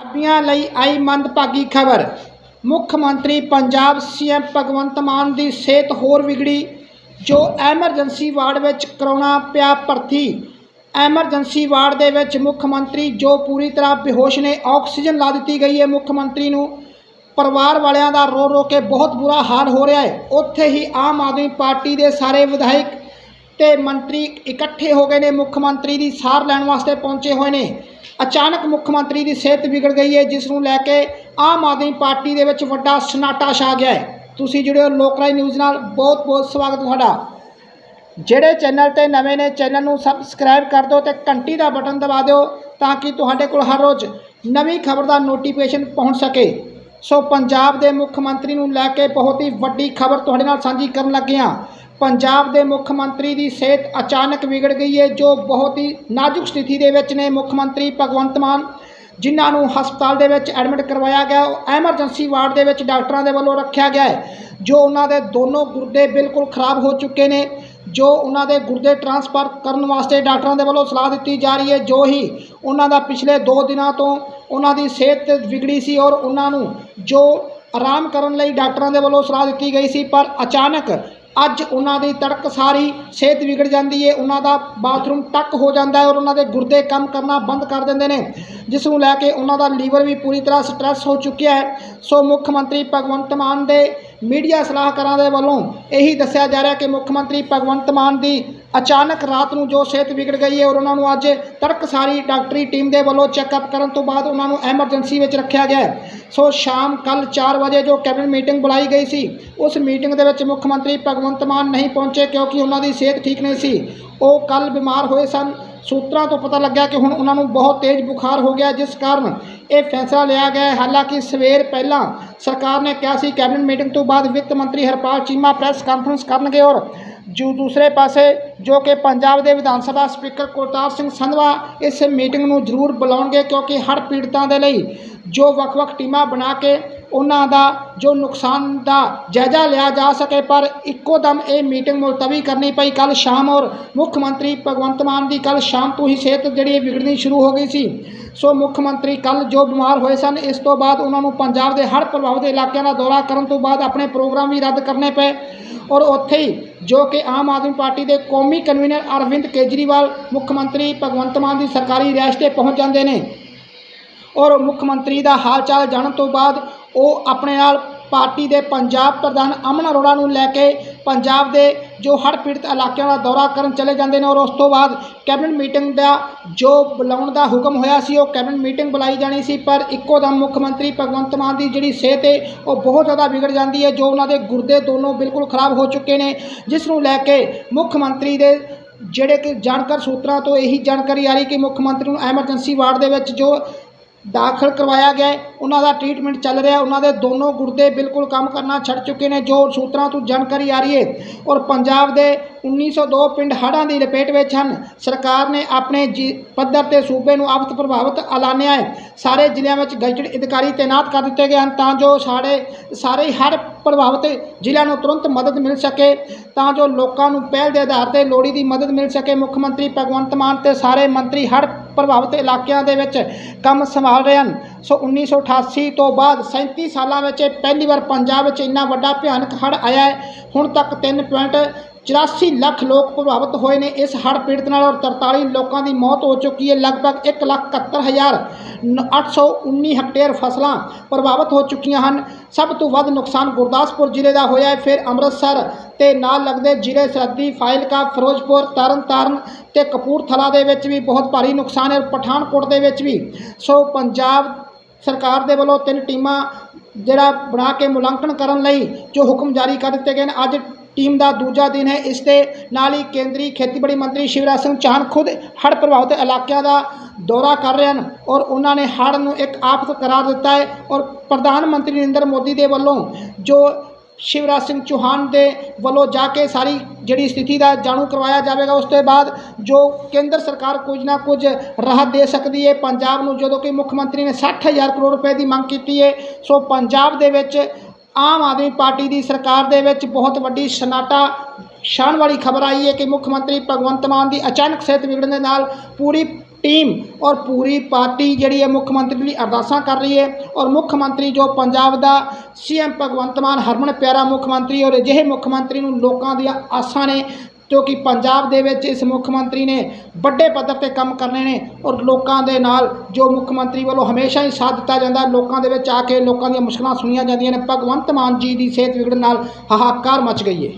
ਪੰਜਾਬੀਆਂ ਲਈ ਆਈ ਮੰਦਭਾਗੀ ਖਬਰ। ਮੁੱਖ ਮੰਤਰੀ ਪੰਜਾਬ ਸੀਐਮ ਭਗਵੰਤ ਮਾਨ ਦੀ ਸਿਹਤ ਹੋਰ ਵਿਗੜੀ, ਜੋ ਐਮਰਜੈਂਸੀ ਵਾਰਡ ਵਿੱਚ ਕਰਾਉਣਾ ਪਿਆ ਭਰਤੀ। ਐਮਰਜੈਂਸੀ ਵਾਰਡ ਦੇ ਵਿੱਚ ਮੁੱਖ ਮੰਤਰੀ ਜੋ ਪੂਰੀ ਤਰ੍ਹਾਂ ਬੇਹੋਸ਼ ਨੇ, ਆਕਸੀਜਨ ਲਾ ਦਿੱਤੀ ਗਈ ਹੈ ਮੁੱਖ ਮੰਤਰੀ ਨੂੰ। ਪਰਿਵਾਰ ਵਾਲਿਆਂ ਦਾ ਰੋ ਰੋ ਕੇ ਬਹੁਤ ਬੁਰਾ ਹਾਲ ਹੋ ਰਿਹਾ ਹੈ। ਉੱਥੇ ਹੀ ਆਮ ਆਦਮੀ ਪਾਰਟੀ ਦੇ ਸਾਰੇ ਵਿਧਾਇਕ ਤੇ ਮੰਤਰੀ ਇਕੱਠੇ ਹੋ ਗਏ ਨੇ, ਮੁੱਖ ਮੰਤਰੀ ਦੀ ਸਾਰ ਲੈਣ ਵਾਸਤੇ ਪਹੁੰਚੇ ਹੋਏ ਨੇ। ਅਚਾਨਕ ਮੁੱਖ ਮੰਤਰੀ ਦੀ ਸਿਹਤ ਵਿਗੜ ਗਈ ਹੈ, ਜਿਸ ਨੂੰ ਲੈ ਕੇ ਆਮ ਆਦਮੀ ਪਾਰਟੀ ਦੇ ਵਿੱਚ ਵੱਡਾ ਸਨਾਟਾ ਛਾ ਗਿਆ ਹੈ। ਤੁਸੀਂ ਜੁੜੇ ਹੋ ਲੋਕਰਾਈ ਨਿਊਜ਼ ਨਾਲ, ਬਹੁਤ ਬਹੁਤ ਸਵਾਗਤ ਤੁਹਾਡਾ। ਜਿਹੜੇ ਚੈਨਲ ਤੇ ਨਵੇਂ ਨੇ, ਚੈਨਲ ਨੂੰ ਸਬਸਕ੍ਰਾਈਬ ਕਰ ਦਿਓ ਤੇ ਘੰਟੀ ਦਾ ਬਟਨ ਦਬਾ ਦਿਓ ਤਾਂ ਕਿ ਤੁਹਾਡੇ ਕੋਲ ਹਰ ਰੋਜ਼ ਨਵੀਂ ਖਬਰ ਦਾ ਨੋਟੀਫਿਕੇਸ਼ਨ ਪਹੁੰਚ ਸਕੇ। ਸੋ ਪੰਜਾਬ ਦੇ ਮੁੱਖ ਮੰਤਰੀ ਨੂੰ ਲੈ ਕੇ ਬਹੁਤ ਹੀ ਵੱਡੀ ਖਬਰ ਤੁਹਾਡੇ ਨਾਲ ਸਾਂਝੀ ਕਰਨ ਲੱਗੇ ਹਾਂ। ਪੰਜਾਬ ਦੇ ਮੁੱਖ ਮੰਤਰੀ ਦੀ ਸਿਹਤ ਅਚਾਨਕ ਵਿਗੜ ਗਈ ਹੈ, ਜੋ ਬਹੁਤ ਹੀ ਨਾਜ਼ੁਕ ਸਥਿਤੀ ਦੇ ਵਿੱਚ ਨੇ ਮੁੱਖ ਮੰਤਰੀ ਭਗਵੰਤ ਮਾਨ, ਜਿਨ੍ਹਾਂ ਨੂੰ ਹਸਪਤਾਲ ਦੇ ਵਿੱਚ ਐਡਮਿਟ ਕਰਵਾਇਆ ਗਿਆ। ਉਹ ਐਮਰਜੈਂਸੀ ਵਾਰਡ ਦੇ ਵਿੱਚ ਡਾਕਟਰਾਂ ਦੇ ਵੱਲੋਂ ਰੱਖਿਆ ਗਿਆ ਹੈ, ਜੋ ਉਹਨਾਂ ਦੇ ਦੋਨੋਂ ਗੁਰਦੇ ਬਿਲਕੁਲ ਖਰਾਬ ਹੋ ਚੁੱਕੇ ਨੇ, ਜੋ ਉਹਨਾਂ ਦੇ ਗੁਰਦੇ ਟ੍ਰਾਂਸਫਰ ਕਰਨ ਵਾਸਤੇ ਡਾਕਟਰਾਂ ਦੇ ਵੱਲੋਂ ਸਲਾਹ ਦਿੱਤੀ ਜਾ ਰਹੀ ਹੈ, ਜੋ ਹੀ ਉਹਨਾਂ ਦਾ ਪਿਛਲੇ 2 ਦਿਨਾਂ ਤੋਂ ਉਹਨਾਂ ਦੀ ਸਿਹਤ ਵਿਗੜੀ ਸੀ ਔਰ ਉਹਨਾਂ ਨੂੰ ਜੋ ਆਰਾਮ ਕਰਨ ਲਈ ਡਾਕਟਰਾਂ ਦੇ ਵੱਲੋਂ ਸਲਾਹ ਦਿੱਤੀ ਗਈ ਸੀ, ਪਰ ਅਚਾਨਕ ਅੱਜ ਉਹਨਾਂ ਦੀ ਤੜਕ ਸਾਰੀ ਸਿਹਤ ਵਿਗੜ ਜਾਂਦੀ ਹੈ ਉਹਨਾਂ ਦਾ ਬਾਥਰੂਮ ਟੱਕ ਹੋ ਜਾਂਦਾ ਹੈ ਔਰ ਉਹਨਾਂ ਦੇ ਗੁਰਦੇ ਕੰਮ ਕਰਨਾ ਬੰਦ ਕਰ ਦਿੰਦੇ ਨੇ, ਜਿਸ ਨੂੰ ਲੈ ਕੇ ਉਹਨਾਂ ਦਾ ਲੀਵਰ ਵੀ ਪੂਰੀ ਤਰ੍ਹਾਂ ਸਟ੍ਰੈਸ ਹੋ ਚੁੱਕਿਆ ਹੈ। ਸੋ ਮੁੱਖ ਮੰਤਰੀ ਭਗਵੰਤ ਮਾਨ ਦੇ ਮੀਡੀਆ ਸਲਾਹਕਾਰਾਂ ਦੇ ਵੱਲੋਂ ਇਹੀ ਦੱਸਿਆ ਜਾ ਰਿਹਾ ਕਿ ਮੁੱਖ ਮੰਤਰੀ ਭਗਵੰਤ ਮਾਨ ਦੀ ਅਚਾਨਕ ਰਾਤ ਨੂੰ ਜੋ ਸਿਹਤ ਵਿਗੜ ਗਈ ਹੈ ਔਰ ਉਹਨਾਂ ਨੂੰ ਅੱਜ ਤੜਕਸਾਰੀ ਡਾਕਟਰੀ ਟੀਮ ਦੇ ਵੱਲੋਂ ਚੈੱਕਅਪ ਕਰਨ ਤੋਂ ਬਾਅਦ ਉਹਨਾਂ ਨੂੰ ਐਮਰਜੈਂਸੀ ਵਿੱਚ ਰੱਖਿਆ ਗਿਆ ਸੋ ਸ਼ਾਮ ਕੱਲ 4 ਵਜੇ ਜੋ ਕੈਬਨਿਟ ਮੀਟਿੰਗ ਬੁਲਾਈ ਗਈ ਸੀ, ਉਸ ਮੀਟਿੰਗ ਦੇ ਵਿੱਚ ਮੁੱਖ ਮੰਤਰੀ ਭਗਵੰਤ ਮਾਨ ਨਹੀਂ ਪਹੁੰਚੇ ਕਿਉਂਕਿ ਉਹਨਾਂ ਦੀ ਸਿਹਤ ਠੀਕ ਨਹੀਂ ਸੀ। ਉਹ ਕੱਲ ਬਿਮਾਰ ਹੋਏ ਸਨ। ਸੂਤਰਾਂ ਤੋਂ ਪਤਾ ਲੱਗਿਆ ਕਿ ਹੁਣ ਉਹਨਾਂ ਨੂੰ ਬਹੁਤ ਤੇਜ਼ ਬੁਖਾਰ ਹੋ ਗਿਆ, ਜਿਸ ਕਾਰਨ ਇਹ ਫੈਸਲਾ ਲਿਆ ਗਿਆ ਹਾਲਾਂਕਿ ਸਵੇਰ ਪਹਿਲਾਂ ਸਰਕਾਰ ਨੇ ਕਿਹਾ ਸੀ ਕੈਬਨਿਟ ਮੀਟਿੰਗ ਤੋਂ ਬਾਅਦ ਵਿੱਤ ਮੰਤਰੀ ਹਰਪਾਲ ਚੀਮਾ ਪ੍ਰੈਸ ਕਾਨਫਰੰਸ ਕਰਨਗੇ ਔਰ ਜੋ ਦੂਸਰੇ ਪਾਸੇ, ਜੋ ਕਿ ਪੰਜਾਬ ਦੇ ਵਿਧਾਨ ਸਭਾ ਸਪੀਕਰ ਕੁਲਤਾਰ ਸਿੰਘ ਸੰਧਵਾ ਇਸ ਮੀਟਿੰਗ ਨੂੰ ਜ਼ਰੂਰ ਬੁਲਾਉਣਗੇ ਕਿਉਂਕਿ ਹਰ ਪੀੜਤਾਂ ਦੇ ਲਈ ਜੋ ਵੱਖ-ਵੱਖ ਟੀਮਾਂ ਬਣਾ ਕੇ ਉਹਨਾਂ ਦਾ ਜੋ ਨੁਕਸਾਨ ਦਾ ਜਾਇਜ਼ਾ ਲਿਆ ਜਾ ਸਕੇ, ਪਰ ਇੱਕੋ ਦਮ ਇਹ ਮੀਟਿੰਗ ਮੁਲਤਵੀ ਕਰਨੀ ਪਈ। ਕੱਲ ਸ਼ਾਮ ਔਰ ਮੁੱਖ ਮੰਤਰੀ ਭਗਵੰਤ ਮਾਨ ਦੀ ਕੱਲ ਸ਼ਾਮ ਤੋਂ ਹੀ ਸਿਹਤ ਜਿਹੜੀ ਵਿਗੜਨੀ ਸ਼ੁਰੂ ਹੋ ਗਈ ਸੀ। ਸੋ ਮੁੱਖ ਮੰਤਰੀ ਕੱਲ ਜੋ ਬਿਮਾਰ ਹੋਏ ਸਨ, ਇਸ ਤੋਂ ਬਾਅਦ ਉਹਨਾਂ ਨੂੰ ਪੰਜਾਬ ਦੇ ਹਰ ਪ੍ਰਭਾਵਿਤ ਇਲਾਕਿਆਂ ਦਾ ਦੌਰਾ ਕਰਨ ਤੋਂ ਬਾਅਦ ਆਪਣੇ ਪ੍ਰੋਗਰਾਮ ਵੀ ਰੱਦ ਕਰਨੇ ਪਏ। ਔਰ ਉੱਥੇ ਹੀ ਜੋ ਕਿ ਆਮ ਆਦਮੀ ਪਾਰਟੀ ਦੇ ਕੌਮੀ ਕਨਵੀਨਰ ਅਰਵਿੰਦ ਕੇਜਰੀਵਾਲ ਮੁੱਖ ਮੰਤਰੀ ਭਗਵੰਤ ਮਾਨ ਦੀ ਸਰਕਾਰੀ ਰਿਹਾਇਸ਼ ਤੇ ਪਹੁੰਚ ਜਾਂਦੇ ਨੇ। ਔਰ ਮੁੱਖ ਮੰਤਰੀ ਦਾ ਹਾਲ ਚਾਲ ਜਾਣਨ ਤੋਂ ਬਾਅਦ ਉਹ ਆਪਣੇ ਨਾਲ ਪਾਰਟੀ ਦੇ ਪੰਜਾਬ ਪ੍ਰਧਾਨ ਅਮਨ ਅਰੋੜਾ ਨੂੰ ਲੈ ਕੇ ਪੰਜਾਬ ਦੇ ਜੋ ਹੜ੍ਹ ਪੀੜਤ ਇਲਾਕਿਆਂ ਦਾ ਦੌਰਾ ਕਰਨ ਚਲੇ ਜਾਂਦੇ ਨੇ ਔਰ ਉਸ ਤੋਂ ਬਾਅਦ ਕੈਬਨਿਟ ਮੀਟਿੰਗ ਦਾ ਜੋ ਬੁਲਾਉਣ ਦਾ ਹੁਕਮ ਹੋਇਆ ਸੀ, ਉਹ ਕੈਬਨਿਟ ਮੀਟਿੰਗ ਬੁਲਾਈ ਜਾਣੀ ਸੀ, ਪਰ ਇੱਕੋ ਦਮ ਮੁੱਖ ਮੰਤਰੀ ਭਗਵੰਤ ਮਾਨ ਦੀ ਜਿਹੜੀ ਸਿਹਤ ਹੈ ਉਹ ਬਹੁਤ ਜ਼ਿਆਦਾ ਵਿਗੜ ਜਾਂਦੀ ਹੈ ਜੋ ਉਹਨਾਂ ਦੇ ਗੁਰਦੇ ਦੋਨੋਂ ਬਿਲਕੁਲ ਖਰਾਬ ਹੋ ਚੁੱਕੇ ਨੇ, ਜਿਸ ਨੂੰ ਲੈ ਕੇ ਮੁੱਖ ਮੰਤਰੀ ਦੇ ਜਿਹੜੇ ਕਿ ਜਾਣਕਾਰ ਸੂਤਰਾਂ ਤੋਂ ਇਹੀ ਜਾਣਕਾਰੀ ਆ ਰਹੀ ਕਿ ਮੁੱਖ ਮੰਤਰੀ ਨੂੰ ਐਮਰਜੈਂਸੀ ਵਾਰਡ ਦੇ ਵਿੱਚ ਜੋ ਦਾਖਲ ਕਰਵਾਇਆ ਗਿਆ ਉਹਨਾਂ ਦਾ ਟ੍ਰੀਟਮੈਂਟ ਚੱਲ ਰਿਹਾ ਉਹਨਾਂ ਦੇ ਦੋਨੋਂ ਗੁਰਦੇ ਬਿਲਕੁਲ ਕੰਮ ਕਰਨਾ ਛੱਡ ਚੁੱਕੇ ਨੇ, ਜੋ ਸੂਤਰਾਂ ਤੋਂ ਜਾਣਕਾਰੀ ਆ ਰਹੀ ਹੈ। ਔਰ ਪੰਜਾਬ ਦੇ 1902 ਪਿੰਡ ਹੜ੍ਹਾਂ ਦੀ ਲਪੇਟ ਵਿੱਚ ਹਨ। ਸਰਕਾਰ ਨੇ ਆਪਣੇ ਜੀ ਪੱਧਰ ਤੇ ਸੂਬੇ ਨੂੰ ਆਫਤ ਪ੍ਰਭਾਵਿਤ ਐਲਾਨਿਆ ਹੈ। ਸਾਰੇ ਜ਼ਿਲ੍ਹਿਆਂ ਵਿੱਚ ਗਜ਼ਟਡ ਅਧਿਕਾਰੀ ਤਾਇਨਾਤ ਕਰ ਦਿੱਤੇ ਗਏ ਹਨ ਤਾਂ ਜੋ ਸਾਡੇ, ਸਾਰੇ ਹੀ ਹੜ੍ਹ ਪ੍ਰਭਾਵਿਤ ਜ਼ਿਲ੍ਹਿਆਂ ਨੂੰ ਤੁਰੰਤ ਮਦਦ ਮਿਲ ਸਕੇ, ਤਾਂ ਜੋ ਲੋਕਾਂ ਨੂੰ ਪਹਿਲ ਦੇ ਆਧਾਰ ਤੇ ਲੋੜੀ ਦੀ ਮਦਦ ਮਿਲ ਸਕੇ। ਮੁੱਖ ਮੰਤਰੀ ਭਗਵੰਤ ਮਾਨ ਤੇ ਸਾਰੇ ਮੰਤਰੀ ਹੜ੍ਹ ਪ੍ਰਭਾਵਿਤ ਇਲਾਕਿਆਂ ਦੇ ਵਿੱਚ ਕੰਮ ਸੰਭਾਲ ਰਹੇ ਹਨ। ਸੋ 1988 ਤੋਂ ਬਾਅਦ 37 ਸਾਲਾਂ ਵਿੱਚ ਇਹ ਪਹਿਲੀ ਵਾਰ ਪੰਜਾਬ ਵਿੱਚ ਇੰਨਾ ਵੱਡਾ ਭਿਆਨਕ ਹੜ੍ਹ ਆਇਆ ਹੈ। ਹੁਣ ਤੱਕ 3.84 ਲੱਖ ਲੋਕ ਪ੍ਰਭਾਵਿਤ ਹੋਏ ਨੇ ਇਸ ਹੜ੍ਹ ਪੀੜਤ ਨਾਲ ਔਰ 43 ਲੋਕਾਂ ਦੀ ਮੌਤ ਹੋ ਚੁੱਕੀ ਹੈ। ਲਗਭਗ 1,71,819 ਹੈਕਟੇਅਰ ਫਸਲਾਂ ਪ੍ਰਭਾਵਿਤ ਹੋ ਚੁੱਕੀਆਂ ਹਨ। ਸਭ ਤੋਂ ਵੱਧ ਨੁਕਸਾਨ ਗੁਰਦਾਸਪੁਰ ਜ਼ਿਲ੍ਹੇ ਦਾ ਹੋਇਆ ਹੈ। ਫਿਰ ਅੰਮ੍ਰਿਤਸਰ ਤੇ ਨਾਲ ਲੱਗਦੇ ਜ਼ਿਲ੍ਹੇ ਸਰਹੱਦੀ ਫਾਇਲਕਾ ਫਿਰੋਜ਼ਪੁਰ ਤਰਨਤਾਰਨ ਤੇ ਕਪੂਰਥਲਾ ਦੇ ਵਿੱਚ ਵੀ ਬਹੁਤ ਭਾਰੀ ਨੁਕਸਾਨ ਹੈ ਪਠਾਨਕੋਟ ਦੇ ਵਿੱਚ ਵੀ। ਸੋ ਪੰਜਾਬ ਸਰਕਾਰ ਦੇ ਵੱਲੋਂ ਤਿੰਨ ਟੀਮਾਂ ਜਿਹੜਾ ਬਣਾ ਕੇ ਮੁਲਾਂਕਣ ਕਰਨ ਲਈ ਜੋ ਹੁਕਮ ਜਾਰੀ ਕਰ ਦਿੱਤੇ ਗਏ ਨੇ, ਅੱਜ ਟੀਮ ਦਾ ਦੂਜਾ ਦਿਨ ਹੈ। ਇਸ ਦੇ ਨਾਲ ਹੀ ਕੇਂਦਰੀ ਖੇਤੀਬਾੜੀ ਮੰਤਰੀ ਸ਼ਿਵਰਾਜ ਸਿੰਘ ਚੌਹਾਨ ਖੁਦ ਹੜ੍ਹ ਪ੍ਰਭਾਵਿਤ ਇਲਾਕਿਆਂ ਦਾ ਦੌਰਾ ਕਰ ਰਹੇ ਹਨ ਔਰ ਉਹਨਾਂ ਨੇ ਹੜ੍ਹ ਨੂੰ ਇੱਕ ਆਫਤ ਕਰਾਰ ਦਿੱਤਾ ਹੈ ਔਰ ਪ੍ਰਧਾਨ ਮੰਤਰੀ ਨਰਿੰਦਰ ਮੋਦੀ ਦੇ ਵੱਲੋਂ ਜੋ ਸ਼ਿਵਰਾਜ ਸਿੰਘ ਚੌਹਾਨ ਦੇ ਵੱਲੋਂ ਜਾ ਕੇ ਸਾਰੀ ਜਿਹੜੀ ਸਥਿਤੀ ਦਾ ਜਾਣੂ ਕਰਵਾਇਆ ਜਾਵੇਗਾ, ਉਸ ਤੋਂ ਬਾਅਦ ਜੋ ਕੇਂਦਰ ਸਰਕਾਰ ਕੁਝ ਨਾ ਕੁਝ ਰਾਹਤ ਦੇ ਸਕਦੀ ਹੈ, ਪੰਜਾਬ ਨੂੰ ਜਦੋਂ ਕਿ ਮੁੱਖ ਮੰਤਰੀ ਨੇ 60000 ਕਰੋੜ ਰੁਪਏ ਦੀ ਮੰਗ ਕੀਤੀ ਹੈ, ਸੋ ਪੰਜਾਬ ਦੇ ਵਿੱਚ ਆਮ ਆਦਮੀ ਪਾਰਟੀ ਦੀ ਸਰਕਾਰ ਦੇ ਵਿੱਚ ਬਹੁਤ ਵੱਡੀ ਸਨਾਟਾ ਸ਼ਾਨ ਵਾਲੀ ਖਬਰ ਆਈ ਹੈ ਕਿ ਮੁੱਖ ਮੰਤਰੀ ਭਗਵੰਤ ਮਾਨ ਦੀ ਅਚਾਨਕ ਸਿਹਤ ਵਿਗੜਨ ਦੇ ਨਾਲ ਪੂਰੀ ਟੀਮ ਔਰ ਪੂਰੀ ਪਾਰਟੀ ਜਿਹੜੀ ਹੈ ਮੁੱਖ ਮੰਤਰੀ ਲਈ ਅਰਦਾਸਾਂ ਕਰ ਰਹੀ ਹੈ ਔਰ ਮੁੱਖ ਮੰਤਰੀ ਜੋ ਪੰਜਾਬ ਦਾ ਸੀਐਮ ਭਗਵੰਤ ਮਾਨ, ਹਰਮਨ ਪਿਆਰਾ ਮੁੱਖ ਮੰਤਰੀ ਔਰ ਅਜਿਹੇ ਮੁੱਖ ਮੰਤਰੀ ਨੂੰ ਲੋਕਾਂ ਦੀਆਂ ਆਸਾਂ ਨੇ ਕਿਉਂਕਿ ਪੰਜਾਬ ਦੇ ਵਿੱਚ ਇਸ ਮੁੱਖ ਮੰਤਰੀ ਨੇ ਵੱਡੇ ਪੱਧਰ ਤੇ ਕੰਮ ਕਰਨੇ ਨੇ ਔਰ ਲੋਕਾਂ ਦੇ ਨਾਲ ਜੋ ਮੁੱਖ ਮੰਤਰੀ ਵੱਲੋਂ ਹਮੇਸ਼ਾ ਹੀ ਸਾਥ ਦਿੱਤਾ ਜਾਂਦਾ, ਲੋਕਾਂ ਦੇ ਵਿੱਚ ਆ ਕੇ ਲੋਕਾਂ ਦੀਆਂ ਮੁਸ਼ਕਲਾਂ ਸੁਣੀਆਂ ਜਾਂਦੀਆਂ ਨੇ, ਭਗਵੰਤ ਮਾਨ ਜੀ ਦੀ ਸਿਹਤ ਵਿਗੜਨ ਨਾਲ ਹਾਹਾਕਾਰ ਮਚ ਗਈ ਹੈ।